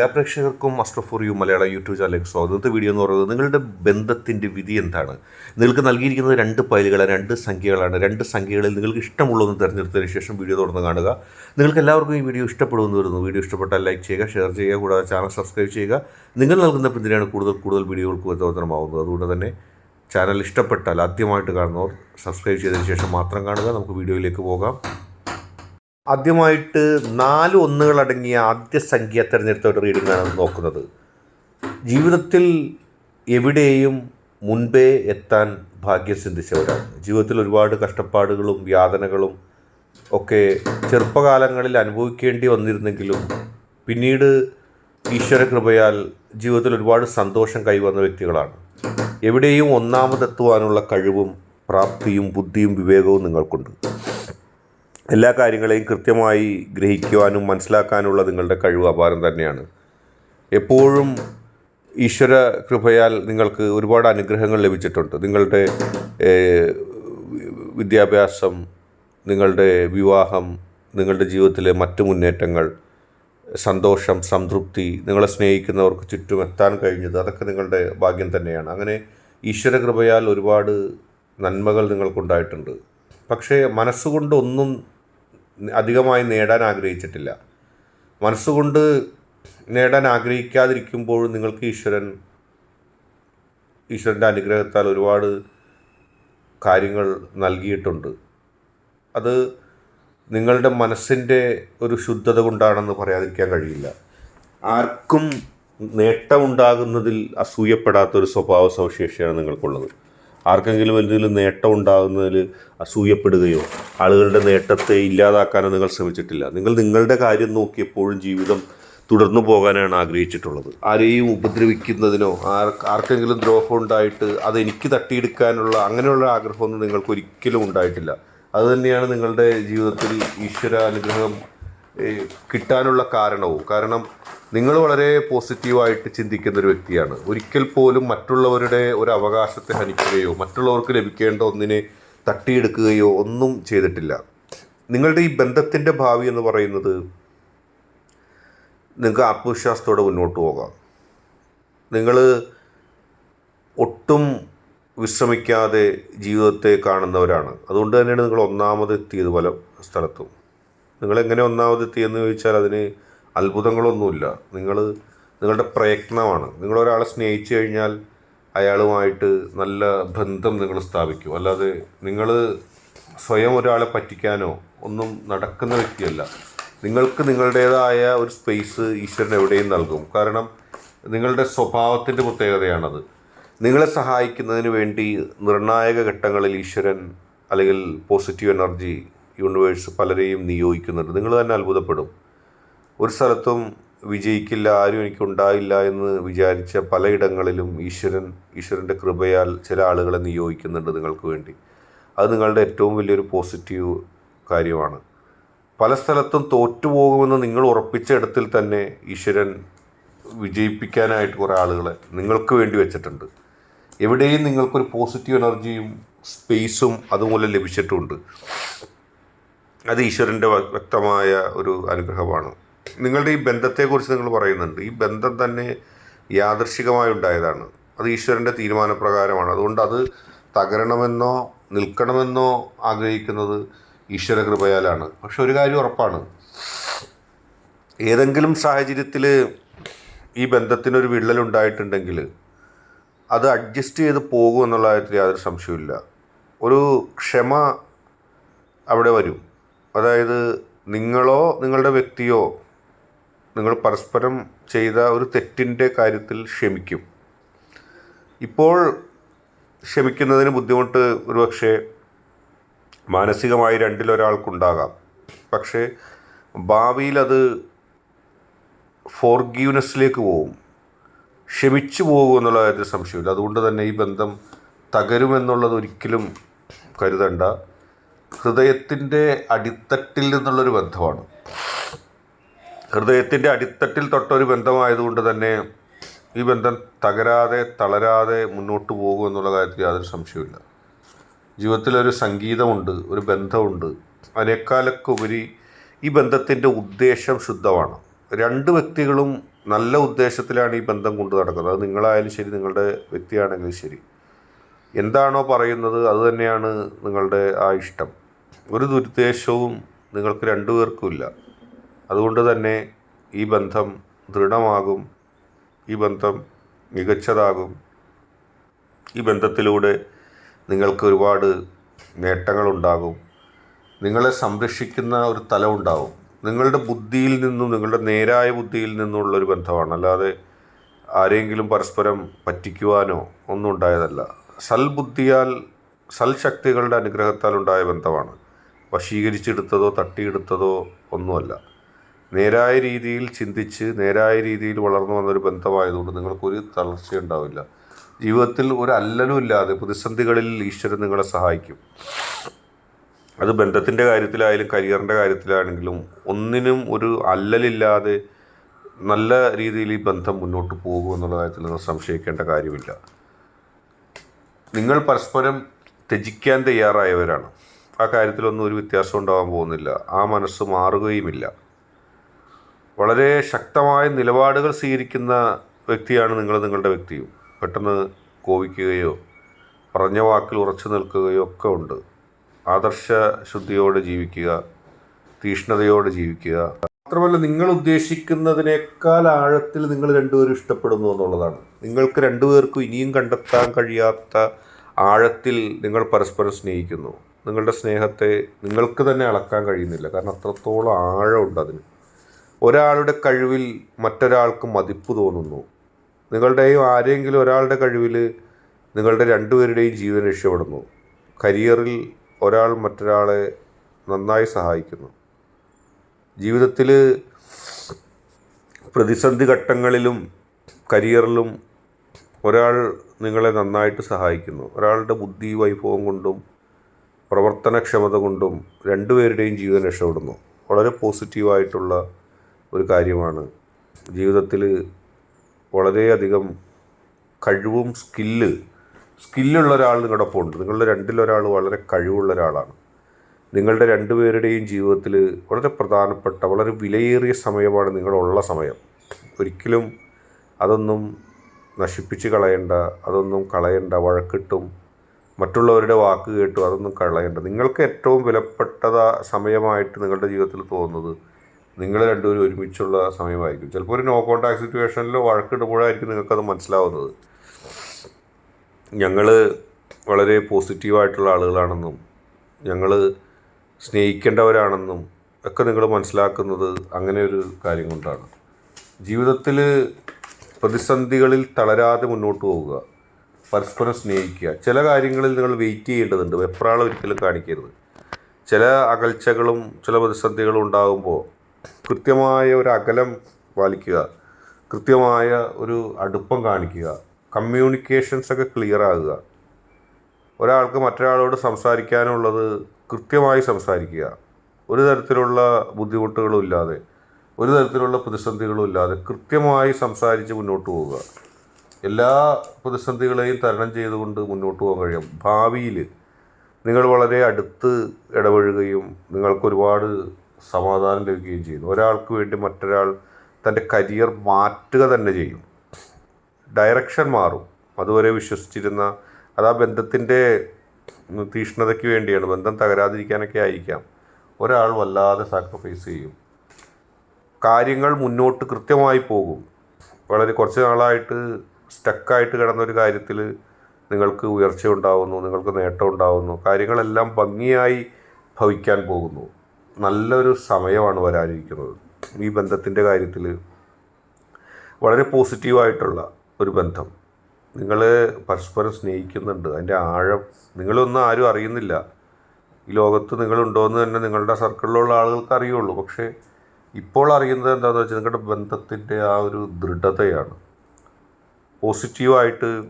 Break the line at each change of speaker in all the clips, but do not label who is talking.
എല്ലാ പ്രേക്ഷകർക്കും master for you Malayala YouTube ചാനലിലേക്ക് സ്വാഗതം. ഇന്നത്തെ വീഡിയോ എന്ന് പറയുന്നത് നിങ്ങളുടെ ബന്ധത്തിന്റെ വിധി എന്താണ്? നിങ്ങൾക്ക് നൽകിയിരിക്കുന്നത് രണ്ട് ഫയലുകളാണ് രണ്ട് സംഖ്യകളാണ്. രണ്ട് സംഖ്യകളിൽ നിങ്ങൾക്ക് ഇഷ്ടമുള്ളതെന്ന് തിരഞ്ഞെടുത്തതിന് ശേഷം വീഡിയോ തുടർന്ന് കാണുക. നിങ്ങൾക്ക് എല്ലാവർക്കും ഈ വീഡിയോ ഇഷ്ടപ്പെടുമെന്ന് വരുന്നു. വീഡിയോ ഇഷ്ടപ്പെട്ടാൽ ലൈക്ക് ചെയ്യുക ഷെയർ ചെയ്യുക കൂടാതെ ചാനൽ സബ്സ്ക്രൈബ് ചെയ്യുക. നിങ്ങൾ നൽകുന്ന പിന്തുണയാണ് കൂടുതൽ കൂടുതൽ വീഡിയോകൾക്ക് പ്രചോദനമാവുന്നത് അതുകൊണ്ട് തന്നെ ചാനൽ ഇഷ്ടപ്പെട്ടാൽ ആദ്യമായിട്ട് കാണുന്നവർ സബ്സ്ക്രൈബ് ചെയ്തതിന് ശേഷം മാത്രം കാണുക. നമുക്ക് വീഡിയോയിലേക്ക് പോകാം. ആദ്യമായിട്ട് നാല് ഒന്നുകളടങ്ങിയ ആദ്യ സംഖ്യ തിരഞ്ഞെടുത്ത ഒരു റീഡിംഗ് ആണ് നോക്കുന്നത്. ജീവിതത്തിൽ എവിടെയും മുൻപേ എത്താൻ ഭാഗ്യം സിദ്ധിച്ചവരാണ് ജീവിതത്തിൽ ഒരുപാട് കഷ്ടപ്പാടുകളും വ്യാധനകളും ഒക്കെ ചെറുപ്പകാലങ്ങളിൽ അനുഭവിക്കേണ്ടി വന്നിരുന്നെങ്കിലും പിന്നീട് ഈശ്വര കൃപയാൽ ജീവിതത്തിൽ ഒരുപാട് സന്തോഷം കൈവന്ന വ്യക്തികളാണ്. എവിടെയും ഒന്നാമതെത്തുവാനുള്ള കഴിവും പ്രാപ്തിയും ബുദ്ധിയും വിവേകവും നിങ്ങൾക്കുണ്ട്. എല്ലാ കാര്യങ്ങളെയും കൃത്യമായി ഗ്രഹിക്കുവാനും മനസ്സിലാക്കാനുള്ള നിങ്ങളുടെ കഴിവ് അപാരം തന്നെയാണ്. എപ്പോഴും ഈശ്വര കൃപയാൽ നിങ്ങൾക്ക് ഒരുപാട് അനുഗ്രഹങ്ങൾ ലഭിച്ചിട്ടുണ്ട്. നിങ്ങളുടെ വിദ്യാഭ്യാസം നിങ്ങളുടെ വിവാഹം നിങ്ങളുടെ ജീവിതത്തിലെ മറ്റു മുന്നേറ്റങ്ങൾ സന്തോഷം സംതൃപ്തി നിങ്ങളെ സ്നേഹിക്കുന്നവർക്ക് ചുറ്റും എത്താൻ കഴിഞ്ഞത് അതൊക്കെ നിങ്ങളുടെ ഭാഗ്യം തന്നെയാണ്. അങ്ങനെ ഈശ്വര കൃപയാൽ ഒരുപാട് നന്മകൾ നിങ്ങൾക്കുണ്ടായിട്ടുണ്ട്. പക്ഷേ മനസ്സുകൊണ്ട് ഒന്നും അധികമായി നേടാൻ ആഗ്രഹിച്ചിട്ടില്ല. മനസ്സുകൊണ്ട് നേടാൻ ആഗ്രഹിക്കാതിരിക്കുമ്പോഴും നിങ്ങൾക്ക് ഈശ്വരൻ ഈശ്വരന്റെ അനുഗ്രഹത്താൽ ഒരുപാട് കാര്യങ്ങൾ നൽകിയിട്ടുണ്ട്. അത് നിങ്ങളുടെ മനസ്സിന്റെ ഒരു ശുദ്ധത കൊണ്ടാണെന്ന് പറയാതിരിക്കാൻ കഴിയില്ല. ആർക്കും നേട്ടമുണ്ടാകുന്നതിൽ അസൂയപ്പെടാത്തൊരു സ്വഭാവ സവിശേഷിയാണ് നിങ്ങൾക്കുള്ളത്. ആർക്കെങ്കിലും എന്തെങ്കിലും നേട്ടം ഉണ്ടാകുന്നതിൽ അസൂയപ്പെടുകയോ ആളുകളുടെ നേട്ടത്തെ ഇല്ലാതാക്കാനോ നിങ്ങൾ ശ്രമിച്ചിട്ടില്ല. നിങ്ങൾ നിങ്ങളുടെ കാര്യം നോക്കി എപ്പോഴും ജീവിതം തുടർന്നു പോകാനാണ് ആഗ്രഹിച്ചിട്ടുള്ളത്. ആരെയും ഉപദ്രവിക്കുന്നതിനോ ആർ ആർക്കെങ്കിലും ദ്രോഹം ഉണ്ടായിട്ട് അത് എനിക്ക് തട്ടിയെടുക്കാനുള്ള അങ്ങനെയുള്ള ആഗ്രഹമൊന്നും നിങ്ങൾക്ക് ഒരിക്കലും ഉണ്ടായിട്ടില്ല. അതുതന്നെയാണ് നിങ്ങളുടെ ജീവിതത്തിൽ ഈശ്വര അനുഗ്രഹം കിട്ടാനുള്ള കാരണവും. കാരണം നിങ്ങൾ വളരെ പോസിറ്റീവായിട്ട് ചിന്തിക്കുന്ന ഒരു വ്യക്തിയാണ്. ഒരിക്കൽ പോലും മറ്റുള്ളവരുടെ ഒരു അവകാശത്തെ ഹനിക്കുകയോ മറ്റുള്ളവർക്ക് ലഭിക്കേണ്ട ഒന്നിനെ തട്ടിയെടുക്കുകയോ ഒന്നും ചെയ്തിട്ടില്ല. നിങ്ങളുടെ ഈ ബന്ധത്തിന്റെ ഭാവി എന്ന് പറയുന്നത് നിങ്ങൾക്ക് ആത്മവിശ്വാസത്തോടെ മുന്നോട്ട് പോകാം. നിങ്ങൾ ഒട്ടും വിശ്രമിക്കാതെ ജീവിതത്തെ കാണുന്നവരാണ്. അതുകൊണ്ട് തന്നെയാണ് നിങ്ങൾ ഒന്നാമത് എത്തിയത് പല സ്ഥലത്തും. നിങ്ങളെങ്ങനെ ഒന്നാമതെത്തിയെന്ന് ചോദിച്ചാൽ അതിന് അത്ഭുതങ്ങളൊന്നുമില്ല. നിങ്ങൾ നിങ്ങളുടെ പ്രയത്നമാണ്. നിങ്ങളൊരാളെ സ്നേഹിച്ചു കഴിഞ്ഞാൽ അയാളുമായിട്ട് നല്ല ബന്ധം നിങ്ങൾ സ്ഥാപിക്കും. അല്ലാതെ നിങ്ങൾ സ്വയം ഒരാളെ പറ്റിക്കാനോ ഒന്നും നടക്കുന്ന വ്യക്തിയല്ല. നിങ്ങൾക്ക് നിങ്ങളുടേതായ ഒരു സ്പേസ് ഈശ്വരൻ എവിടെയും നൽകും. കാരണം നിങ്ങളുടെ സ്വഭാവത്തിന്റെ പ്രത്യേകതയാണത്. നിങ്ങളെ സഹായിക്കുന്നതിന് വേണ്ടി നിർണായക ഘട്ടങ്ങളിൽ ഈശ്വരൻ അല്ലെങ്കിൽ പോസിറ്റീവ് എനർജി യൂണിവേഴ്സ് പലരെയും നിയോഗിക്കുന്നുണ്ട്. നിങ്ങൾ തന്നെ അത്ഭുതപ്പെടും. ഒരു സ്ഥലത്തും വിജയിക്കില്ല ആരും എനിക്കുണ്ടായില്ല എന്ന് വിചാരിച്ച പലയിടങ്ങളിലും ഈശ്വരൻ ഈശ്വരന്റെ കൃപയാൽ ചില ആളുകളെ നിയോഗിക്കുന്നുണ്ട് നിങ്ങൾക്ക് വേണ്ടി. അത് നിങ്ങളുടെ ഏറ്റവും വലിയൊരു പോസിറ്റീവ് കാര്യമാണ്. പല സ്ഥലത്തും തോറ്റുപോകുമെന്ന് നിങ്ങൾ ഉറപ്പിച്ച ഇടത്തിൽ തന്നെ ഈശ്വരൻ വിജയിപ്പിക്കാനായിട്ട് കുറേ ആളുകളെ നിങ്ങൾക്ക് വേണ്ടി വെച്ചിട്ടുണ്ട്. എവിടെയും നിങ്ങൾക്കൊരു പോസിറ്റീവ് എനർജിയും സ്പേസും അതുമൂലം ലഭിച്ചിട്ടുമുണ്ട് അത് ഈശ്വരന്റെ വ്യക്തമായ ഒരു അനുഗ്രഹമാണ്. നിങ്ങളുടെ ഈ ബന്ധത്തെക്കുറിച്ച് നിങ്ങൾ പറയുന്നുണ്ട്. ഈ ബന്ധം തന്നെ യാദൃശികമായി ഉണ്ടായതാണ്. അത് ഈശ്വരന്റെ തീരുമാനപ്രകാരമാണ്. അതുകൊണ്ട് അത് തകരണമെന്നോ നിൽക്കണമെന്നോ ആഗ്രഹിക്കുന്നത് ഈശ്വര കൃപയാലാണ്. പക്ഷെ ഒരു കാര്യം ഉറപ്പാണ്. ഏതെങ്കിലും സാഹചര്യത്തിൽ ഈ ബന്ധത്തിനൊരു വിള്ളലുണ്ടായിട്ടുണ്ടെങ്കിൽ അത് അഡ്ജസ്റ്റ് ചെയ്ത് പോകും എന്നുള്ള കാര്യത്തിൽ യാതൊരു സംശയമില്ല ഒരു ക്ഷമ അവിടെ വരും. അതായത് നിങ്ങളോ നിങ്ങളുടെ വ്യക്തിയോ നിങ്ങൾ പരസ്പരം ചെയ്ത ഒരു തെറ്റിന്റെ കാര്യത്തിൽ ക്ഷമിക്കും. ഇപ്പോൾ ക്ഷമിക്കുന്നതിന് ബുദ്ധിമുട്ട് ഒരുപക്ഷെ മാനസികമായി രണ്ടിലൊരാൾക്കുണ്ടാകാം. പക്ഷേ ഭാവിയിൽ അത് ഫോർഗീവ്നെസ്സിലേക്ക് പോകും ക്ഷമിച്ചു പോകും എന്നുള്ള കാര്യത്തിൽ സംശയമില്ല അതുകൊണ്ട് തന്നെ ഈ ബന്ധം തകരുമെന്നുള്ളത് ഒരിക്കലും കരുതണ്ട. ഹൃദയത്തിന്റെ അടിത്തട്ടിൽ നിന്നുള്ളൊരു ബന്ധമാണ്. ഹൃദയത്തിന്റെ അടിത്തട്ടിൽ തൊട്ടൊരു ബന്ധമായതുകൊണ്ട് തന്നെ ഈ ബന്ധം തകരാതെ തളരാതെ മുന്നോട്ട് പോകും എന്നുള്ള കാര്യത്തിൽ യാതൊരു സംശയമില്ല ജീവിതത്തിലൊരു സംഗീതമുണ്ട് ഒരു ബന്ധമുണ്ട്. അതിനേക്കാളൊക്കെ ഉപരി ഈ ബന്ധത്തിന്റെ ഉദ്ദേശം ശുദ്ധമാണ്. രണ്ട് വ്യക്തികളും നല്ല ഉദ്ദേശത്തിലാണ് ഈ ബന്ധം കൊണ്ടു നടക്കുന്നത്. അത് നിങ്ങളായാലും ശരി നിങ്ങളുടെ വ്യക്തിയാണെങ്കിലും ശരി. എന്താണോ പറയുന്നത് അതുതന്നെയാണ് നിങ്ങളുടെ ആ ഇഷ്ടം. ഒരു ദുരുദ്ദേശവും നിങ്ങൾക്ക് രണ്ടുപേർക്കുമില്ല. അതുകൊണ്ട് തന്നെ ഈ ബന്ധം ദൃഢമാകും ഈ ബന്ധം മികച്ചതാകും. ഈ ബന്ധത്തിലൂടെ നിങ്ങൾക്ക് ഒരുപാട് നേട്ടങ്ങളുണ്ടാകും. നിങ്ങളെ സംരക്ഷിക്കുന്ന ഒരു തലം ഉണ്ടാവും. നിങ്ങളുടെ ബുദ്ധിയിൽ നിന്നും നിങ്ങളുടെ നേരായ ബുദ്ധിയിൽ നിന്നുള്ളൊരു ബന്ധമാണ്. അല്ലാതെ ആരെങ്കിലും പരസ്പരം പറ്റിക്കുവാനോ ഒന്നും ഉണ്ടായതല്ല. സൽബുദ്ധിയാൽ സൽശക്തികളുടെ അനുഗ്രഹത്താൽ ഉണ്ടായ ബന്ധമാണ്. വശീകരിച്ചെടുത്തതോ തട്ടിയെടുത്തതോ ഒന്നുമല്ല. നേരായ രീതിയിൽ ചിന്തിച്ച് നേരായ രീതിയിൽ വളർന്നു വന്നൊരു ബന്ധമായതുകൊണ്ട് നിങ്ങൾക്കൊരു തളർച്ചയുണ്ടാവില്ല. ജീവിതത്തിൽ ഒരു അല്ലലും ഇല്ലാതെ പ്രതിസന്ധികളിൽ ഈശ്വരൻ നിങ്ങളെ സഹായിക്കും. അത് ബന്ധത്തിന്റെ കാര്യത്തിലായാലും കരിയറിന്റെ കാര്യത്തിലാണെങ്കിലും ഒന്നിനും ഒരു അല്ലലില്ലാതെ നല്ല രീതിയിൽ ഈ ബന്ധം മുന്നോട്ട് പോകുമെന്നുള്ള കാര്യത്തിൽ നിങ്ങൾ സംശയിക്കേണ്ട കാര്യമില്ല. നിങ്ങൾ പരസ്പരം ത്യജിക്കാൻ തയ്യാറായവരാണ്. ആ കാര്യത്തിലൊന്നും ഒരു വ്യത്യാസം ഉണ്ടാകാൻ പോകുന്നില്ല. ആ മനസ്സ് മാറുകയുമില്ല. വളരെ ശക്തമായ നിലപാടുകൾ സ്വീകരിക്കുന്ന വ്യക്തിയാണ് നിങ്ങൾ നിങ്ങളുടെ വ്യക്തിയും. പെട്ടെന്ന് കോപിക്കുകയോ പറഞ്ഞ വാക്കിൽ ഉറച്ചു നിൽക്കുകയോ ഒക്കെ ഉണ്ട്. ആദർശ ശുദ്ധിയോടെ ജീവിക്കുക തീഷ്ണതയോടെ ജീവിക്കുക. മാത്രമല്ല നിങ്ങൾ ഉദ്ദേശിക്കുന്നതിനേക്കാൾ ആഴത്തിൽ നിങ്ങൾ രണ്ടുപേരും ഇഷ്ടപ്പെടുന്നു എന്നുള്ളതാണ്. നിങ്ങൾക്ക് രണ്ടുപേർക്കും ഇനിയും കണ്ടെത്താൻ കഴിയാത്ത ആഴത്തിൽ നിങ്ങൾ പരസ്പരം സ്നേഹിക്കുന്നു. നിങ്ങളുടെ സ്നേഹത്തെ നിങ്ങൾക്ക് തന്നെ അളക്കാൻ കഴിയുന്നില്ല. കാരണം അത്രത്തോളം ആഴമുണ്ട് അതിന്. ഒരാളുടെ കഴിവിൽ മറ്റൊരാൾക്ക് മതിപ്പ് തോന്നുന്നു. നിങ്ങളുടെയും ആരെങ്കിലും ഒരാളുടെ കഴിവിൽ നിങ്ങളുടെ രണ്ടുപേരുടെയും ജീവൻ രക്ഷപ്പെടുന്നു. കരിയറിൽ ഒരാൾ മറ്റൊരാളെ നന്നായി സഹായിക്കുന്നു. ജീവിതത്തിൽ പ്രതിസന്ധി ഘട്ടങ്ങളിലും കരിയറിലും ഒരാൾ നിങ്ങളെ നന്നായിട്ട് സഹായിക്കുന്നു. ഒരാളുടെ ബുദ്ധി വൈഭവം കൊണ്ടും പ്രവർത്തനക്ഷമത കൊണ്ടും രണ്ടുപേരുടെയും ജീവൻ രക്ഷപ്പെടുന്നു. വളരെ പോസിറ്റീവായിട്ടുള്ള ഒരു കാര്യമാണ്. ജീവിതത്തിൽ വളരെയധികം കഴിവും സ്കില്ല് സ്കില്ലുള്ള ഒരാൾ നിങ്ങളുടെ ഒപ്പം ഉണ്ട്. നിങ്ങളുടെ രണ്ടിലൊരാൾ വളരെ കഴിവുള്ള ഒരാളാണ്. നിങ്ങളുടെ രണ്ടുപേരുടെയും ജീവിതത്തിൽ വളരെ പ്രധാനപ്പെട്ട വളരെ വിലയേറിയ സമയമാണ് നിങ്ങളുള്ള സമയം. ഒരിക്കലും അതൊന്നും നശിപ്പിച്ച് കളയണ്ട അതൊന്നും കളയണ്ട വഴക്കിട്ടും മറ്റുള്ളവരുടെ വാക്ക് കേട്ടും അതൊന്നും കളയണ്ട. നിങ്ങൾക്ക് ഏറ്റവും വിലപ്പെട്ടത സമയമായിട്ട് നിങ്ങളുടെ ജീവിതത്തിൽ തോന്നുന്നത് നിങ്ങൾ രണ്ടുപേരും ഒരുമിച്ചുള്ള സമയമായിരിക്കും. ചിലപ്പോൾ ഒരു നോ കോൺടാക്ട് സിറ്റുവേഷനിൽ വഴക്കിടുമ്പോഴായിരിക്കും നിങ്ങൾക്കത് മനസ്സിലാവുന്നത്. ഞങ്ങൾ വളരെ പോസിറ്റീവായിട്ടുള്ള ആളുകളാണെന്നും ഞങ്ങൾ സ്നേഹിക്കേണ്ടവരാണെന്നും ഒക്കെ നിങ്ങൾ മനസ്സിലാക്കുന്നത് അങ്ങനെ ഒരു കാര്യം കൊണ്ടാണ്. ജീവിതത്തിൽ പ്രതിസന്ധികളിൽ തളരാതെ മുന്നോട്ട് പോവുക. പരസ്പരം സ്നേഹിക്കുക. ചില കാര്യങ്ങളിൽ നിങ്ങൾ വെയിറ്റ് ചെയ്യേണ്ടതുണ്ട്. വെപ്രാളം ഒരിക്കലും കാണിക്കരുത്. ചില അകൽച്ചകളും ചില പ്രതിസന്ധികളും ഉണ്ടാകുമ്പോൾ കൃത്യമായ ഒരു അകലം പാലിക്കുക. കൃത്യമായ ഒരു അടുപ്പം കാണിക്കുക. കമ്മ്യൂണിക്കേഷൻസ് ഒക്കെ ക്ലിയർ ആകുക. ഒരാൾക്ക് മറ്റൊരാളോട് സംസാരിക്കാനുള്ളത് കൃത്യമായി സംസാരിക്കുക. ഒരു തരത്തിലുള്ള ബുദ്ധിമുട്ടുകളും ഇല്ലാതെ. ഒരു തരത്തിലുള്ള പ്രതിസന്ധികളും ഇല്ലാതെ കൃത്യമായി സംസാരിച്ച് മുന്നോട്ട് പോവുക. എല്ലാ പ്രതിസന്ധികളെയും തരണം ചെയ്തുകൊണ്ട് മുന്നോട്ട് പോകാൻ കഴിയും. ഭാവിയിൽ നിങ്ങൾ വളരെ അടുത്ത് ഇടപഴകുകയും നിങ്ങൾക്ക് ഒരുപാട് സമാധാനം ലഭിക്കുകയും ചെയ്യുന്നു ഒരാൾക്ക് വേണ്ടി മറ്റൊരാൾ തന്റെ കരിയർ മാറ്റുക തന്നെ ചെയ്യും. ഡയറക്ഷൻ മാറും. അതുവരെ വിശ്വസിച്ചിരുന്ന അത് ആ ബന്ധത്തിന്റെ തീഷ്ണതയ്ക്ക് വേണ്ടിയാണ്. ബന്ധം തകരാതിരിക്കാനൊക്കെ ആയിരിക്കാം. ഒരാൾ വല്ലാതെ സാക്രിഫൈസ് ചെയ്യും. കാര്യങ്ങൾ മുന്നോട്ട് കൃത്യമായി പോകും. വളരെ കുറച്ച് നാളായിട്ട് സ്റ്റക്കായിട്ട് കിടന്നൊരു കാര്യത്തിൽ നിങ്ങൾക്ക് ഉയർച്ച ഉണ്ടാവുന്നു നിങ്ങൾക്ക് നേട്ടം ഉണ്ടാവുന്നു കാര്യങ്ങളെല്ലാം ഭംഗിയായി ഭവിക്കാൻ പോകുന്നു. നല്ലൊരു സമയമാണ് വരാനിരിക്കുന്നത്. ഈ ബന്ധത്തിന്റെ കാര്യത്തിൽ വളരെ പോസിറ്റീവായിട്ടുള്ള ഒരു ബന്ധം. നിങ്ങൾ പരസ്പരം സ്നേഹിക്കുന്നുണ്ട് അതിന്റെ ആഴം നിങ്ങളൊന്നും ആരും അറിയുന്നില്ല. ഈ ലോകത്ത് നിങ്ങളുണ്ടോയെന്ന് തന്നെ നിങ്ങളുടെ സർക്കിളിലുള്ള ആളുകൾക്ക് അറിയുള്ളൂ. പക്ഷേ ഇപ്പോൾ അറിയുന്നത് എന്താണെന്ന് വെച്ചാൽ നിങ്ങളുടെ ബന്ധത്തിന്റെ ആ ഒരു ദൃഢതയാണ്. പോസിറ്റീവായിട്ട്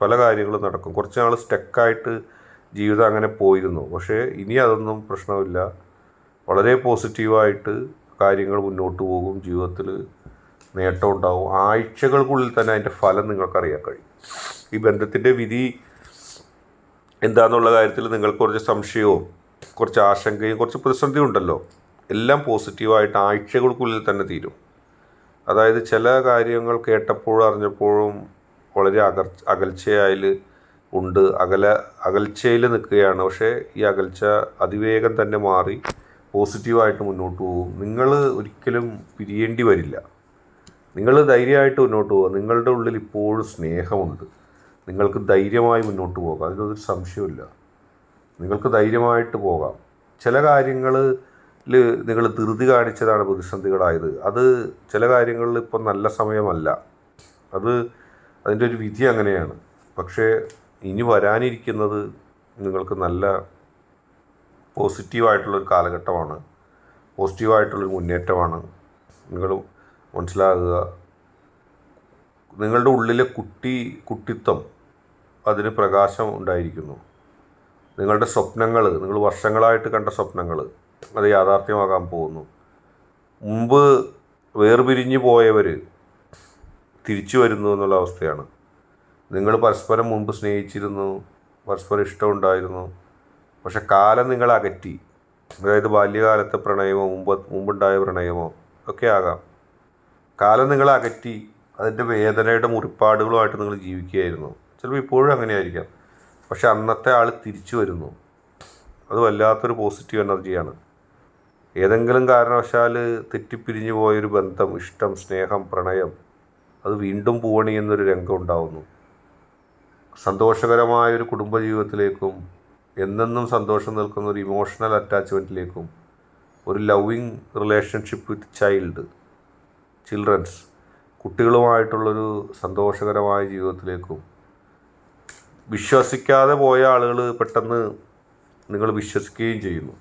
പല കാര്യങ്ങളും നടക്കും. കുറച്ച് നാൾ സ്റ്റക്കായിട്ട് ജീവിതം അങ്ങനെ പോയിരുന്നു. പക്ഷേ ഇനി അതൊന്നും പ്രശ്നമില്ല. വളരെ പോസിറ്റീവായിട്ട് കാര്യങ്ങൾ മുന്നോട്ട് പോകും. ജീവിതത്തിൽ നേട്ടം ഉണ്ടാവും. ആഴ്ചകൾക്കുള്ളിൽ തന്നെ അതിന്റെ ഫലം നിങ്ങൾക്കറിയാൻ കഴിയും. ഈ ബന്ധത്തിന്റെ വിധി എന്താണെന്നുള്ള കാര്യത്തിൽ നിങ്ങൾക്ക് കുറച്ച് സംശയവും കുറച്ച് ആശങ്കയും കുറച്ച് പ്രതിസന്ധിയും ഉണ്ടല്ലോ. എല്ലാം പോസിറ്റീവായിട്ട് ആഴ്ചകൾക്കുള്ളിൽ തന്നെ തീരും. അതായത് ചില കാര്യങ്ങൾ കേട്ടപ്പോഴും അറിഞ്ഞപ്പോഴും വളരെ അകർ അകൽച്ചയായിൽ ഉണ്ട്. അകല അകൽച്ചയിൽ നിൽക്കുകയാണ്. പക്ഷേ ഈ അകൽച്ച അതിവേഗം തന്നെ മാറി പോസിറ്റീവായിട്ട് മുന്നോട്ട് പോകും. നിങ്ങൾ ഒരിക്കലും പിരിയേണ്ടി വരില്ല. നിങ്ങൾ ധൈര്യമായിട്ട് മുന്നോട്ട് പോകുക നിങ്ങളുടെ ഉള്ളിൽ ഇപ്പോഴും സ്നേഹമുണ്ട്. നിങ്ങൾക്ക് ധൈര്യമായി മുന്നോട്ട് പോകാം. അതിനൊരു സംശയമില്ല നിങ്ങൾക്ക് ധൈര്യമായിട്ട് പോകാം. ചില കാര്യങ്ങളിൽ നിങ്ങൾ ധൃതി കാണിച്ചതാണ് പ്രതിസന്ധികളായത്. അത് ചില കാര്യങ്ങളിൽ ഇപ്പം നല്ല സമയമല്ല. അത് അതിന്റെ ഒരു വിധി അങ്ങനെയാണ്. പക്ഷേ ഇനി വരാനിരിക്കുന്നത് നിങ്ങൾക്ക് നല്ല പോസിറ്റീവായിട്ടുള്ളൊരു കാലഘട്ടമാണ്. പോസിറ്റീവായിട്ടുള്ളൊരു മുന്നേറ്റമാണ്. നിങ്ങൾ മനസ്സിലാകുക. നിങ്ങളുടെ ഉള്ളിലെ കുട്ടി കുട്ടിത്വം അതിന് പ്രകാശം ഉണ്ടായിരിക്കുന്നു. നിങ്ങളുടെ സ്വപ്നങ്ങൾ നിങ്ങൾ വർഷങ്ങളായിട്ട് കണ്ട സ്വപ്നങ്ങൾ അത് യാഥാർത്ഥ്യമാകാൻ പോകുന്നു. മുമ്പ് വേർപിരിഞ്ഞു പോയവർ തിരിച്ചു വരുന്നു എന്നുള്ള അവസ്ഥയാണ്. നിങ്ങൾ പരസ്പരം മുമ്പ് സ്നേഹിച്ചിരുന്നു പരസ്പരം ഇഷ്ടമുണ്ടായിരുന്നു പക്ഷെ കാലം നിങ്ങളെ അകറ്റി. അതായത് ബാല്യകാലത്തെ പ്രണയമോ മുമ്പ് മുമ്പുണ്ടായ പ്രണയമോ ഒക്കെ ആകാം. കാലം നിങ്ങളെ അകറ്റി അതിന്റെ വേദനയുടെ മുറിപ്പാടുകളുമായിട്ട് നിങ്ങൾ ജീവിക്കുകയായിരുന്നു. ചിലപ്പോൾ ഇപ്പോഴും അങ്ങനെയായിരിക്കാം. പക്ഷെ അന്നത്തെ ആൾ തിരിച്ചു വരുന്നു. അത് വല്ലാത്തൊരു പോസിറ്റീവ് എനർജിയാണ്. ഏതെങ്കിലും കാരണവശാൽ തെറ്റിപ്പിരിഞ്ഞു പോയൊരു ബന്ധം ഇഷ്ടം സ്നേഹം പ്രണയം അത് വീണ്ടും പൂവണിയുന്നൊരു രംഗം ഉണ്ടാവുന്നു. സന്തോഷകരമായൊരു കുടുംബജീവിതത്തിലേക്കും എന്നെന്നും സന്തോഷം നിൽക്കുന്ന ഒരു ഇമോഷണൽ അറ്റാച്ച്മെന്റിലേക്കും ഒരു loving relationship with child children's കുട്ടികളുമായിട്ടുള്ളൊരു സന്തോഷകരമായ ജീവിതത്തിലേക്കും വിശ്വസിക്കാതെ പോയ ആളുകൾ പെട്ടെന്ന് നിങ്ങൾ വിശ്വസിക്കുകയും ചെയ്യുന്നു.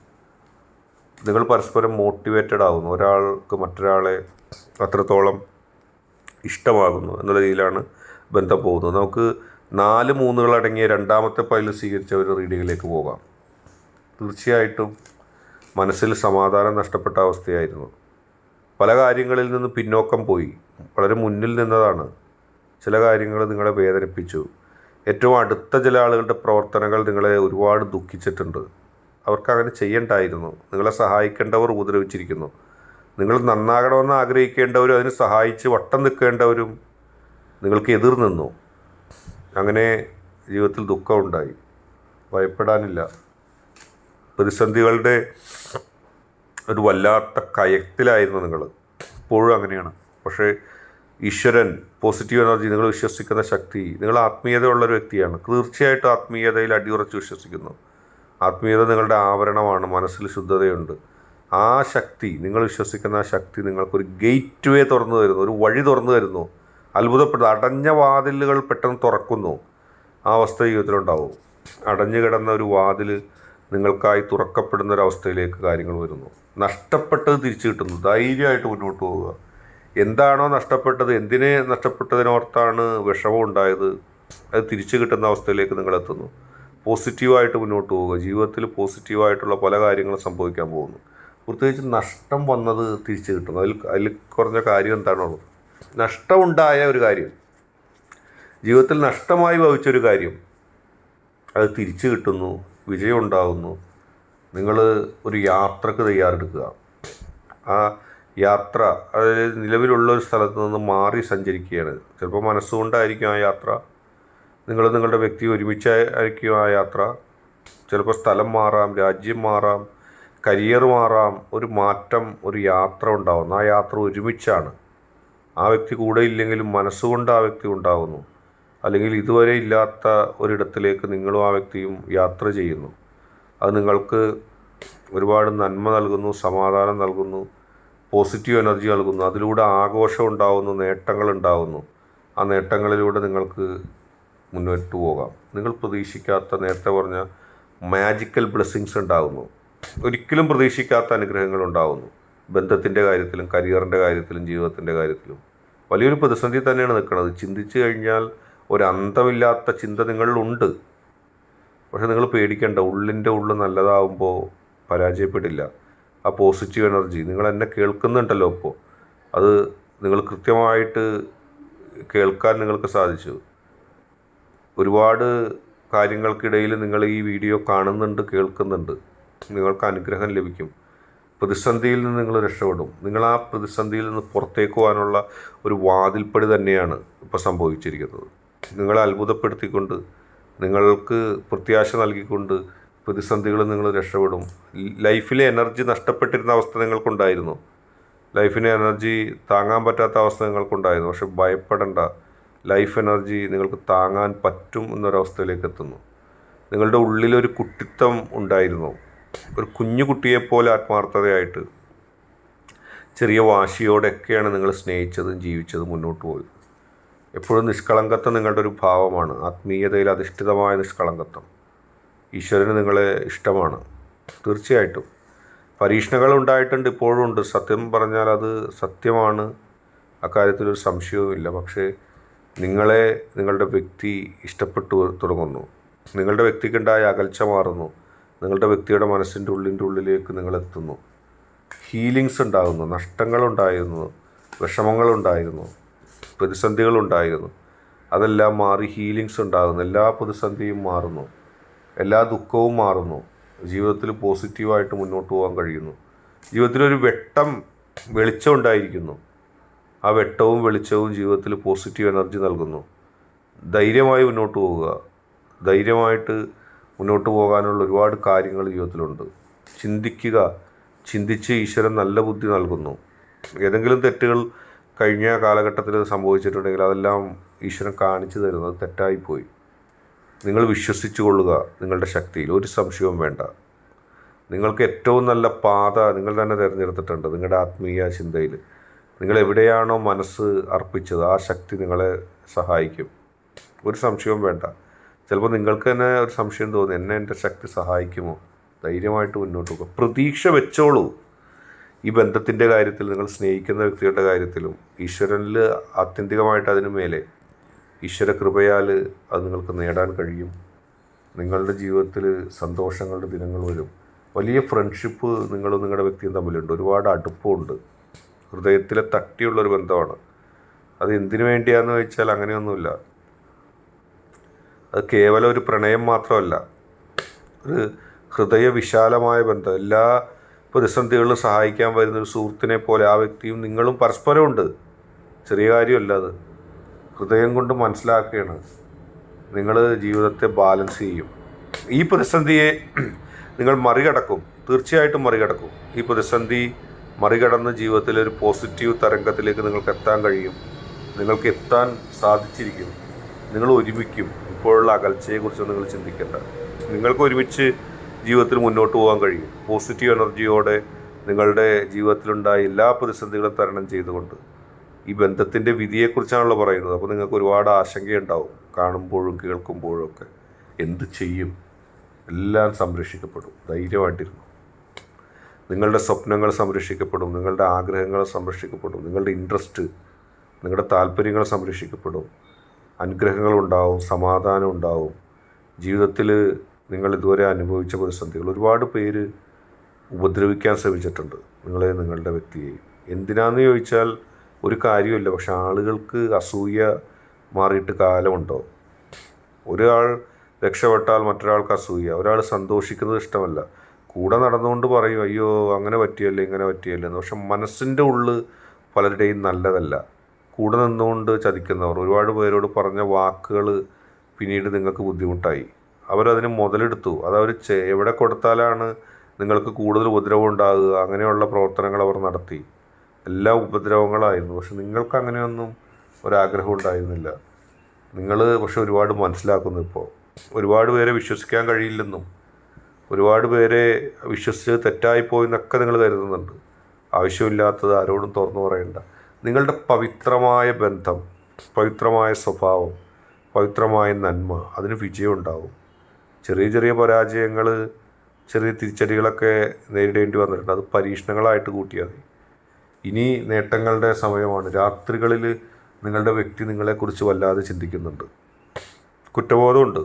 നിങ്ങൾ പരസ്പരം മോട്ടിവേറ്റഡ് ആകുന്നു ഒരാൾക്ക് മറ്റൊരാളെ അത്രത്തോളം ഇഷ്ടമാകുന്നു എന്നുള്ള രീതിയിലാണ് ബന്ധം പോകുന്നത്. നമുക്ക് നാല് മൂന്നുകളടങ്ങിയ രണ്ടാമത്തെ പൈൽ സ്വീകരിച്ച ഒരു റീഡിങ്ങിലേക്ക് പോകാം. തീർച്ചയായിട്ടും മനസ്സിൽ സമാധാനം നഷ്ടപ്പെട്ട അവസ്ഥയായിരുന്നു. പല കാര്യങ്ങളിൽ നിന്ന് പിന്നോക്കം പോയി. വളരെ മുന്നിൽ നിന്നതാണ്. ചില കാര്യങ്ങൾ നിങ്ങളെ വേദനിപ്പിച്ചു. ഏറ്റവും അടുത്ത ചില ആളുകളുടെ പ്രവർത്തനങ്ങൾ നിങ്ങളെ ഒരുപാട് ദുഃഖിച്ചിട്ടുണ്ട്. അവർക്ക് അങ്ങനെ ചെയ്യണ്ടായിരുന്നു. നിങ്ങളെ സഹായിക്കേണ്ടവർ ഉപദ്രവിച്ചിരിക്കുന്നു. നിങ്ങൾ നന്നാകണമെന്ന് ആഗ്രഹിക്കേണ്ടവരും അതിന് സഹായിച്ച് വട്ടം നിൽക്കേണ്ടവരും നിങ്ങൾക്ക് എതിർ നിന്നു. അങ്ങനെ ജീവിതത്തിൽ ദുഃഖമുണ്ടായി ഭയപ്പെടാനില്ല. പ്രതിസന്ധികളുടെ ഒരു വല്ലാത്ത കയത്തിലായിരുന്നു നിങ്ങൾ. ഇപ്പോഴും അങ്ങനെയാണ്. പക്ഷേ ഈശ്വരൻ പോസിറ്റീവ് എനർജി നിങ്ങൾ വിശ്വസിക്കുന്ന ശക്തി നിങ്ങൾ ആത്മീയതയുള്ളൊരു വ്യക്തിയാണ്. തീർച്ചയായിട്ടും ആത്മീയതയിൽ അടിയുറച്ച് വിശ്വസിക്കുന്നു. ആത്മീയത നിങ്ങളുടെ ആവരണമാണ് മനസ്സിൽ ശുദ്ധതയുണ്ട്. ആ ശക്തി നിങ്ങൾ വിശ്വസിക്കുന്ന ആ ശക്തി നിങ്ങൾക്കൊരു ഗേറ്റ് വേ തുറന്നു തരുന്നു ഒരു വഴി തുറന്നു തരുന്നു. അത്ഭുതപ്പെടുന്നു അടഞ്ഞ വാതിലുകൾ പെട്ടെന്ന് തുറക്കുന്നു. ആ അവസ്ഥ ജീവിതത്തിലുണ്ടാവും. അടഞ്ഞു കിടന്ന ഒരു വാതിൽ നിങ്ങൾക്കായി തുറക്കപ്പെടുന്ന ഒരു അവസ്ഥയിലേക്ക് കാര്യങ്ങൾ വരുന്നു. നഷ്ടപ്പെട്ടത് തിരിച്ചു കിട്ടുന്നു ധൈര്യമായിട്ട് മുന്നോട്ട് പോവുക. എന്താണോ നഷ്ടപ്പെട്ടത് എന്തിനെ നഷ്ടപ്പെട്ടതിനോർത്താണ് വിഷമം ഉണ്ടായത് അത് തിരിച്ചു കിട്ടുന്ന അവസ്ഥയിലേക്ക് നിങ്ങൾ എത്തുന്നു. പോസിറ്റീവായിട്ട് മുന്നോട്ട് പോവുക. ജീവിതത്തിൽ പോസിറ്റീവായിട്ടുള്ള പല കാര്യങ്ങളും സംഭവിക്കാൻ പോകുന്നു. പ്രത്യേകിച്ച് നഷ്ടം വന്നത് തിരിച്ചു കിട്ടും അതിൽ അതിൽ കുറഞ്ഞ കാര്യം എന്താണുള്ളത്? നഷ്ടമുണ്ടായ ഒരു കാര്യം. ജീവിതത്തിൽ നഷ്ടമായി ഭവിച്ചൊരു കാര്യം. അത് തിരിച്ചു കിട്ടുന്നു വിജയം ഉണ്ടാകുന്നു നിങ്ങൾ ഒരു യാത്രയ്ക്ക് തയ്യാറെടുക്കുക. ആ യാത്ര അതായത് നിലവിലുള്ള ഒരു സ്ഥലത്ത് നിന്ന് മാറി സഞ്ചരിക്കുകയാണ്. ചിലപ്പോൾ മനസ്സുകൊണ്ടായിരിക്കും ആ യാത്ര നിങ്ങൾ നിങ്ങളുടെ വ്യക്തി ഒരുമിച്ചായിരിക്കും ആ യാത്ര. ചിലപ്പോൾ സ്ഥലം മാറാം രാജ്യം മാറാം കരിയർ മാറാം ഒരു മാറ്റം ഒരു യാത്ര ഉണ്ടാകുന്നു ആ യാത്ര ഒരുമിച്ചാണ്. ആ വ്യക്തി കൂടെ ഇല്ലെങ്കിലും മനസ്സുകൊണ്ട് ആ വ്യക്തി ഉണ്ടാകുന്നു അല്ലെങ്കിൽ ഇതുവരെ ഇല്ലാത്ത ഒരിടത്തിലേക്ക് നിങ്ങളും ആ വ്യക്തിയും യാത്ര ചെയ്യുന്നു. അത് നിങ്ങൾക്ക് ഒരുപാട് നന്മ നൽകുന്നു സമാധാനം നൽകുന്നു പോസിറ്റീവ് എനർജി നൽകുന്നു. അതിലൂടെ ആഘോഷം ഉണ്ടാകുന്നു നേട്ടങ്ങൾ ഉണ്ടാകുന്നു ആ നേട്ടങ്ങളിലൂടെ നിങ്ങൾക്ക് മുന്നോട്ട് പോകാം. നിങ്ങൾ പ്രതീക്ഷിക്കാത്ത നേരത്തെ പറഞ്ഞ മാജിക്കൽ ബ്ലെസ്സിങ്സ് ഉണ്ടാകുന്നു. ഒരിക്കലും പ്രതീക്ഷിക്കാത്ത അനുഗ്രഹങ്ങൾ ഉണ്ടാകുന്നു. ബന്ധത്തിന്റെ കാര്യത്തിലും കരിയറിന്റെ കാര്യത്തിലും ജീവിതത്തിന്റെ കാര്യത്തിലും. വലിയൊരു പ്രതിസന്ധി തന്നെയാണ് നിൽക്കുന്നത്. ചിന്തിച്ചു കഴിഞ്ഞാൽ ഒരു അന്തമില്ലാത്ത ചിന്ത നിങ്ങളിലുണ്ട്. പക്ഷെ നിങ്ങൾ പേടിക്കേണ്ട. ഉള്ളിന്റെ ഉള്ളിൽ നല്ലതാവുമ്പോൾ പരാജയപ്പെടില്ല. ആ പോസിറ്റീവ് എനർജി നിങ്ങൾ എന്നെ കേൾക്കുന്നുണ്ടല്ലോ ഇപ്പോൾ അത് നിങ്ങൾ കൃത്യമായിട്ട് കേൾക്കാൻ നിങ്ങൾക്ക് സാധിച്ചു. ഒരുപാട് കാര്യങ്ങൾക്കിടയിൽ നിങ്ങൾ ഈ വീഡിയോ കാണുന്നുണ്ട് കേൾക്കുന്നുണ്ട്. നിങ്ങൾക്ക് അനുഗ്രഹം ലഭിക്കും. പ്രതിസന്ധിയിൽ നിന്ന് നിങ്ങൾ രക്ഷപ്പെടും. നിങ്ങൾ ആ പ്രതിസന്ധിയിൽ നിന്ന് പുറത്തേക്ക് പോകാനുള്ള ഒരു വാതിൽപ്പടി തന്നെയാണ് ഇപ്പോൾ സംഭവിച്ചിരിക്കുന്നത്. നിങ്ങളെ അത്ഭുതപ്പെടുത്തിക്കൊണ്ട് നിങ്ങൾക്ക് പ്രത്യാശ നൽകിക്കൊണ്ട് പ്രതിസന്ധികളിൽ നിങ്ങൾ രക്ഷപ്പെടും. ലൈഫിലെ എനർജി നഷ്ടപ്പെട്ടിരുന്ന അവസ്ഥ നിങ്ങൾക്കുണ്ടായിരുന്നു. ലൈഫിലെ എനർജി താങ്ങാൻ പറ്റാത്ത അവസ്ഥ നിങ്ങൾക്കുണ്ടായിരുന്നു. പക്ഷെ ഭയപ്പെടേണ്ട. ലൈഫ് എനർജി നിങ്ങൾക്ക് താങ്ങാൻ പറ്റും എന്നൊരവസ്ഥയിലേക്ക് എത്തുന്നു. നിങ്ങളുടെ ഉള്ളിലൊരു കുട്ടിത്തം ഉണ്ടായിരുന്നു. ഒരു കുഞ്ഞു കുട്ടിയെപ്പോലെ ആത്മാർത്ഥതയായിട്ട് ചെറിയ വാശിയോടെയൊക്കെയാണ് നിങ്ങൾ സ്നേഹിച്ചതും ജീവിച്ചതും മുന്നോട്ട് പോയത്. എപ്പോഴും നിഷ്കളങ്കത്വം നിങ്ങളുടെ ഒരു ഭാവമാണ്. ആത്മീയതയിൽ അധിഷ്ഠിതമായ നിഷ്കളങ്കത്വം. ഈശ്വരന് നിങ്ങളെ ഇഷ്ടമാണ്. തീർച്ചയായിട്ടും. പരീക്ഷണങ്ങൾ ഉണ്ടായിട്ടുണ്ട് ഇപ്പോഴും ഉണ്ട്. സത്യം പറഞ്ഞാൽ അത് സത്യമാണ്. അക്കാര്യത്തിലൊരു സംശയവുമില്ല. പക്ഷേ നിങ്ങളെ നിങ്ങളുടെ വ്യക്തി ഇഷ്ടപ്പെട്ടു തുടങ്ങുന്നു. നിങ്ങളുടെ വ്യക്തിക്കുണ്ടായ അകൽച്ച മാറുന്നു. നിങ്ങളുടെ വ്യക്തിയുടെ മനസ്സിന്റെ ഉള്ളിന്റെ ഉള്ളിലേക്ക് നിങ്ങളെത്തുന്നു ഹീലിങ്സ് ഉണ്ടാകുന്നു. നഷ്ടങ്ങളുണ്ടായിരുന്നു. വിഷമങ്ങളുണ്ടായിരുന്നു. പ്രതിസന്ധികളുണ്ടായിരുന്നു. അതെല്ലാം മാറി ഹീലിങ്സ് ഉണ്ടാകുന്നു. എല്ലാ പ്രതിസന്ധിയും മാറുന്നു. എല്ലാ ദുഃഖവും മാറുന്നു. ജീവിതത്തിൽ പോസിറ്റീവായിട്ട് മുന്നോട്ട് പോകാൻ കഴിയുന്നു. ജീവിതത്തിലൊരു വെട്ടം വെളിച്ചം ഉണ്ടായിരിക്കുന്നു. ആ വെട്ടവും വെളിച്ചവും ജീവിതത്തിൽ പോസിറ്റീവ് എനർജി നൽകുന്നു. ധൈര്യമായി മുന്നോട്ട് പോവുക. ധൈര്യമായിട്ട് മുന്നോട്ട് പോകാനുള്ള ഒരുപാട് കാര്യങ്ങൾ ജീവിതത്തിലുണ്ട്. ചിന്തിക്കുക ചിന്തിച്ച് ഈശ്വരൻ നല്ല ബുദ്ധി നൽകുന്നു. ഏതെങ്കിലും തെറ്റുകൾ കഴിഞ്ഞ കാലഘട്ടത്തിൽ സംഭവിച്ചിട്ടുണ്ടെങ്കിൽ അതെല്ലാം ഈശ്വരൻ കാണിച്ചു തരുന്നത് തെറ്റായിപ്പോയി. നിങ്ങൾ വിശ്വസിച്ചു കൊള്ളുക നിങ്ങളുടെ ശക്തിയിൽ. ഒരു സംശയവും വേണ്ട. നിങ്ങൾക്ക് ഏറ്റവും നല്ല പാത നിങ്ങൾ തന്നെ തിരഞ്ഞെടുത്തിട്ടുണ്ട് നിങ്ങളുടെ ആത്മീയ ചിന്തയിൽ. നിങ്ങൾ എവിടെയാണോ മനസ്സ് അർപ്പിച്ചത് ആ ശക്തി നിങ്ങളെ സഹായിക്കും. ഒരു സംശയവും വേണ്ട. ചിലപ്പോൾ നിങ്ങൾക്ക് തന്നെ ഒരു സംശയം തോന്നി എന്നെ എന്റെ ശക്തി സഹായിക്കുമോ? ധൈര്യമായിട്ട് മുന്നോട്ട് പോകുക പ്രതീക്ഷ വെച്ചോളൂ. ഈ ബന്ധത്തിന്റെ കാര്യത്തിൽ നിങ്ങൾ സ്നേഹിക്കുന്ന വ്യക്തികളുടെ കാര്യത്തിലും ഈശ്വരനിൽ ആത്യന്തികമായിട്ട് അതിനു മേലെ ഈശ്വര കൃപയാൽ അത് നിങ്ങൾക്ക് നേടാൻ കഴിയും. നിങ്ങളുടെ ജീവിതത്തിൽ സന്തോഷങ്ങളുടെ ദിനങ്ങൾ വരും. വലിയ ഫ്രണ്ട്ഷിപ്പ് നിങ്ങളും നിങ്ങളുടെ വ്യക്തിയും തമ്മിലുണ്ട്. ഒരുപാട് അടുപ്പമുണ്ട്. ഹൃദയത്തിലെ തട്ടിയുള്ളൊരു ബന്ധമാണ്. അത് എന്തിനു വേണ്ടിയാണെന്ന് ചോദിച്ചാൽ അങ്ങനെയൊന്നുമില്ല. അത് കേവലം ഒരു പ്രണയം മാത്രമല്ല. ഒരു ഹൃദയ വിശാലമായ ബന്ധം. എല്ലാ പ്രതിസന്ധികളിലും സഹായിക്കാൻ വരുന്ന ഒരു സുഹൃത്തിനെ പോലെ ആ വ്യക്തിയും നിങ്ങളും പരസ്പരമുണ്ട് ചെറിയ കാര്യമല്ല അത്. ഹൃദയം കൊണ്ട് മനസ്സിലാക്കുകയാണ്. നിങ്ങൾ ജീവിതത്തെ ബാലൻസ് ചെയ്യും. ഈ പ്രതിസന്ധിയെ നിങ്ങൾ മറികടക്കും. തീർച്ചയായിട്ടും മറികടക്കും. ഈ പ്രതിസന്ധി മറികടന്ന് ജീവിതത്തിൽ ഒരു പോസിറ്റീവ് തരംഗത്തിലേക്ക് നിങ്ങൾക്ക് എത്താൻ കഴിയും. നിങ്ങൾക്ക് എത്താൻ സാധിച്ചിരിക്കും. നിങ്ങൾ ഒരുമിക്കും. ഇപ്പോഴുള്ള അകൽച്ചയെക്കുറിച്ച് നിങ്ങൾ ചിന്തിക്കേണ്ട. നിങ്ങൾക്ക് ഒരുമിച്ച് ജീവിതത്തിൽ മുന്നോട്ട് പോകാൻ കഴിയും. പോസിറ്റീവ് എനർജിയോടെ നിങ്ങളുടെ ജീവിതത്തിലുണ്ടായ എല്ലാ പ്രതിസന്ധികളും തരണം ചെയ്തുകൊണ്ട്. ഈ ബന്ധത്തിന്റെ വിധിയെക്കുറിച്ചാണല്ലോ പറയുന്നത്. അപ്പോൾ നിങ്ങൾക്ക് ഒരുപാട് ആശങ്കയുണ്ടാവും. കാണുമ്പോഴും കേൾക്കുമ്പോഴും ഒക്കെ. എന്ത് ചെയ്യും? എല്ലാം സംരക്ഷിക്കപ്പെടും. ധൈര്യമായിട്ടിരുന്നു? നിങ്ങളുടെ സ്വപ്നങ്ങൾ സംരക്ഷിക്കപ്പെടും നിങ്ങളുടെ ആഗ്രഹങ്ങൾ സംരക്ഷിക്കപ്പെടും നിങ്ങളുടെ ഇൻട്രസ്റ്റ് നിങ്ങളുടെ താല്പര്യങ്ങൾ സംരക്ഷിക്കപ്പെടും. അനുഗ്രഹങ്ങളുണ്ടാവും സമാധാനം ഉണ്ടാവും. ജീവിതത്തിൽ നിങ്ങൾ ഇതുവരെ അനുഭവിച്ച പ്രതിസന്ധികൾ ഒരുപാട് പേര് ഉപദ്രവിക്കാൻ ശ്രമിച്ചിട്ടുണ്ട്. നിങ്ങളെ നിങ്ങളുടെ വ്യക്തിയെ. എന്തിനാന്ന് ചോദിച്ചാൽ ഒരു കാര്യമില്ല പക്ഷെ ആളുകൾക്ക് അസൂയ മാറിയിട്ട് കാലമുണ്ടോ? ഒരാൾ രക്ഷപ്പെട്ടാൽ മറ്റൊരാൾക്ക് അസൂയ. ഒരാൾ സന്തോഷിക്കുന്നത് ഇഷ്ടമല്ല. കൂടെ നടന്നുകൊണ്ട് പറയും അയ്യോ അങ്ങനെ പറ്റിയല്ലേ ഇങ്ങനെ പറ്റിയല്ലേ പക്ഷെ മനസ്സിന്റെ ഉള്ളിൽ പലരുടെയും നല്ലതല്ല. കൂടെ നിന്നുകൊണ്ട് ചതിക്കുന്നവർ. ഒരുപാട് പേരോട് പറഞ്ഞ വാക്കുകൾ പിന്നീട് നിങ്ങൾക്ക് ബുദ്ധിമുട്ടായി. അവരതിന് മുതലെടുത്തു. അതവർ എവിടെ കൊടുത്താലാണ് നിങ്ങൾക്ക് കൂടുതൽ ഉപദ്രവം ഉണ്ടാകുക? അങ്ങനെയുള്ള പ്രവർത്തനങ്ങൾ അവർ നടത്തി. എല്ലാ ഉപദ്രവങ്ങളായിരുന്നു. പക്ഷെ നിങ്ങൾക്ക് അങ്ങനെയൊന്നും ഒരാഗ്രഹം ഉണ്ടായിരുന്നില്ല. നിങ്ങൾ പക്ഷെ ഒരുപാട് മനസ്സിലാക്കുന്നു ഇപ്പോൾ. ഒരുപാട് പേരെ വിശ്വസിക്കാൻ കഴിയില്ലെന്നും ഒരുപാട് പേരെ വിശ്വസിച്ച് തെറ്റായിപ്പോയി എന്നൊക്കെ നിങ്ങൾ കരുതുന്നുണ്ട്. ആവശ്യമില്ലാത്തത് ആരോടും തുറന്നു പറയണ്ട. നിങ്ങളുടെ പവിത്രമായ ബന്ധം പവിത്രമായ സ്വഭാവം പവിത്രമായ നന്മ അതിന് വിജയം ഉണ്ടാവും ചെറിയ ചെറിയ പരാജയങ്ങൾ ചെറിയ തിരിച്ചടികളൊക്കെ നേരിടേണ്ടി വന്നിട്ടുണ്ട്. അത് പരീക്ഷണങ്ങളായിട്ട് കൂട്ടിയാൽ മതി. ഇനി നേട്ടങ്ങളുടെ സമയമാണ്. രാത്രികളിൽ നിങ്ങളുടെ വ്യക്തി നിങ്ങളെക്കുറിച്ച് വല്ലാതെ ചിന്തിക്കുന്നുണ്ട്. കുറ്റബോധമുണ്ട്.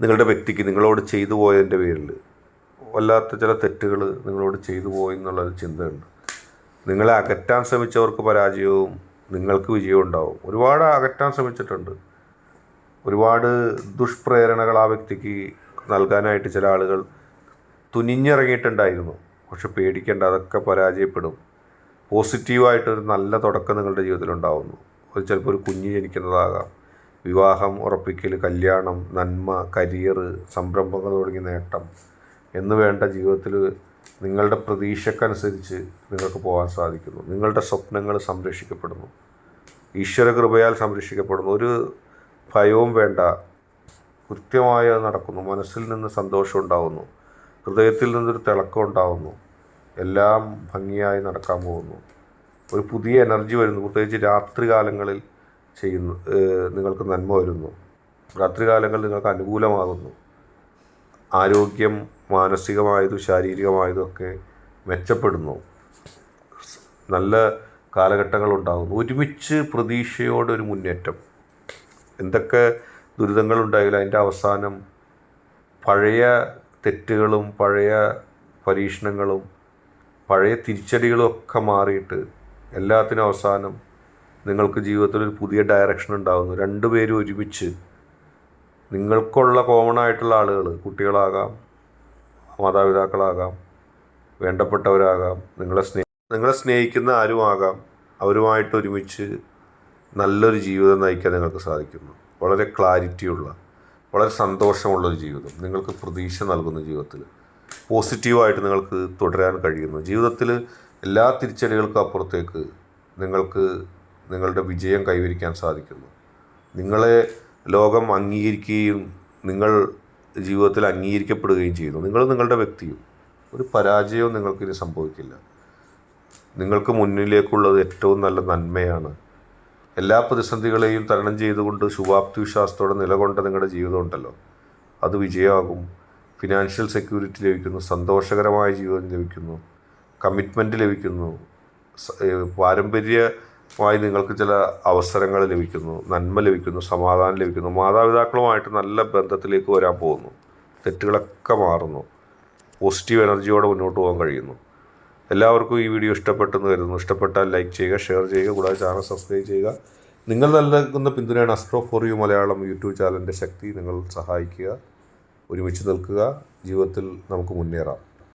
നിങ്ങളുടെ വ്യക്തിക്ക് നിങ്ങളോട് ചെയ്തു പോയതിന്റെ പേരിൽ വല്ലാത്ത ചില തെറ്റുകൾ നിങ്ങളോട് ചെയ്തു പോയി എന്നുള്ളൊരു ചിന്തയുണ്ട്. നിങ്ങളെ അകറ്റാൻ ശ്രമിച്ചവർക്ക് പരാജയവും നിങ്ങൾക്ക് വിജയവും ഉണ്ടാവും. ഒരുപാട് അകറ്റാൻ ശ്രമിച്ചിട്ടുണ്ട്. ഒരുപാട് ദുഷ്പ്രേരണകൾ ആ വ്യക്തിക്ക് നൽകാനായിട്ട് ചില ആളുകൾ തുനിഞ്ഞിറങ്ങിയിട്ടുണ്ടായിരുന്നു. പക്ഷെ പേടിക്കേണ്ട അതൊക്കെ പരാജയപ്പെടും. പോസിറ്റീവായിട്ടൊരു നല്ല തുടക്കം നിങ്ങളുടെ ജീവിതത്തിലുണ്ടാവുന്നു. ഒരു ചിലപ്പോൾ ഒരു കുഞ്ഞ് ജനിക്കുന്നതാകാം. വിവാഹം ഉറപ്പിക്കൽ കല്യാണം നന്മ കരിയർ സംരംഭങ്ങൾ തുടങ്ങിയ നേട്ടം എന്ന് വേണ്ട ജീവിതത്തിൽ നിങ്ങളുടെ പ്രതീക്ഷക്കനുസരിച്ച് നിങ്ങൾക്ക് പോകാൻ സാധിക്കുന്നു. നിങ്ങളുടെ സ്വപ്നങ്ങൾ സംരക്ഷിക്കപ്പെടുന്നു. ഈശ്വര കൃപയാൽ സംരക്ഷിക്കപ്പെടുന്നു. ഒരു ഭയവും വേണ്ട കൃത്യമായി നടക്കുന്നു. മനസ്സിൽ നിന്ന് സന്തോഷം ഉണ്ടാകുന്നു ഹൃദയത്തിൽ നിന്നൊരു തിളക്കം ഉണ്ടാകുന്നു എല്ലാം ഭംഗിയായി നടക്കാൻ പോകുന്നു. ഒരു പുതിയ എനർജി വരുന്നു. പ്രത്യേകിച്ച് രാത്രികാലങ്ങളിൽ ചെയ്യുന്നു നിങ്ങൾക്ക് നന്മ വരുന്നു. രാത്രികാലങ്ങൾ നിങ്ങൾക്ക് അനുകൂലമാകുന്നു. ആരോഗ്യം മാനസികമായതും ശാരീരികമായതും ഒക്കെ മെച്ചപ്പെടുന്നു. നല്ല കാലഘട്ടങ്ങളുണ്ടാകുന്നു ഒരുമിച്ച് പ്രതീക്ഷയോടെ ഒരു മുന്നേറ്റം. എന്തൊക്കെ ദുരിതങ്ങളുണ്ടായാലും അതിന്റെ അവസാനം പഴയ തെറ്റുകളും പഴയ പരീക്ഷണങ്ങളും പഴയ തിരിച്ചടികളും ഒക്കെ മാറിയിട്ട് എല്ലാത്തിനും അവസാനം നിങ്ങൾക്ക് ജീവിതത്തിൽ ഒരു പുതിയ ഡയറക്ഷൻ ഉണ്ടാകുന്നു രണ്ടുപേരും ഒരുമിച്ച് നിങ്ങൾക്കുള്ള കോമൺ ആയിട്ടുള്ള ആളുകൾ കുട്ടികളാകാം മാതാപിതാക്കളാകാം വേണ്ടപ്പെട്ടവരാകാം നിങ്ങളെ സ്നേഹ നിങ്ങളെ സ്നേഹിക്കുന്ന ആരുമാകാം അവരുമായിട്ട് ഒരുമിച്ച് നല്ലൊരു ജീവിതം നയിക്കാൻ നിങ്ങൾക്ക് സാധിക്കുന്നു. വളരെ ക്ലാരിറ്റിയുള്ള വളരെ സന്തോഷമുള്ളൊരു ജീവിതം. നിങ്ങൾക്ക് പ്രതീക്ഷ നൽകുന്ന ജീവിതത്തിൽ പോസിറ്റീവായിട്ട് നിങ്ങൾക്ക് തുടരാൻ കഴിയുന്നു. ജീവിതത്തിൽ എല്ലാ തിരിച്ചടികൾക്കും അപ്പുറത്തേക്ക് നിങ്ങൾക്ക് നിങ്ങളുടെ വിജയം കൈവരിക്കാൻ സാധിക്കുന്നു. നിങ്ങളെ ലോകം അംഗീകരിക്കുകയും നിങ്ങൾ ജീവിതത്തിൽ അംഗീകരിക്കപ്പെടുകയും ചെയ്യുന്നു. നിങ്ങൾ നിങ്ങളുടെ വ്യക്തിയും. ഒരു പരാജയവും നിങ്ങൾക്കിനി സംഭവിക്കില്ല. നിങ്ങൾക്ക് മുന്നിലേക്കുള്ളത് ഏറ്റവും നല്ല നന്മയാണ്. എല്ലാ പ്രതിസന്ധികളെയും തരണം ചെയ്തുകൊണ്ട് ശുഭാപ്തി വിശ്വാസത്തോടെ നിലകൊണ്ട നിങ്ങളുടെ ജീവിതം ഉണ്ടല്ലോ. അത് വിജയമാകും. ഫിനാൻഷ്യൽ സെക്യൂരിറ്റി ലഭിക്കുന്നു. സന്തോഷകരമായ ജീവിതം ലഭിക്കുന്നു. കമ്മിറ്റ്മെന്റ് ലഭിക്കുന്നു. സ- പാരമ്പര്യമായി നിങ്ങൾക്ക് ചില അവസരങ്ങൾ ലഭിക്കുന്നു നന്മ ലഭിക്കുന്നു സമാധാനം ലഭിക്കുന്നു. മാതാപിതാക്കളുമായിട്ട് നല്ല ബന്ധത്തിലേക്ക് വരാൻ പോകുന്നു. തെറ്റുകളൊക്കെ മാറുന്നു. പോസിറ്റീവ് എനർജിയോടെ മുന്നോട്ട് പോകാൻ കഴിയുന്നു. എല്ലാവർക്കും ഈ വീഡിയോ ഇഷ്ടപ്പെട്ടെന്ന് കരുതുന്നു. ഇഷ്ടപ്പെട്ടാൽ ലൈക്ക് ചെയ്യുക ഷെയർ ചെയ്യുക കൂടാതെ ചാനൽ സബ്സ്ക്രൈബ് ചെയ്യുക. നിങ്ങൾ നൽകുന്ന പിന്തുണയാണ് astro for you Malayalam YouTube ചാനലിന്റെ ശക്തി. നിങ്ങൾ സഹായിക്കുക ഒരുമിച്ച് നിൽക്കുക. ജീവിതത്തിൽ നമുക്ക് മുന്നേറാം.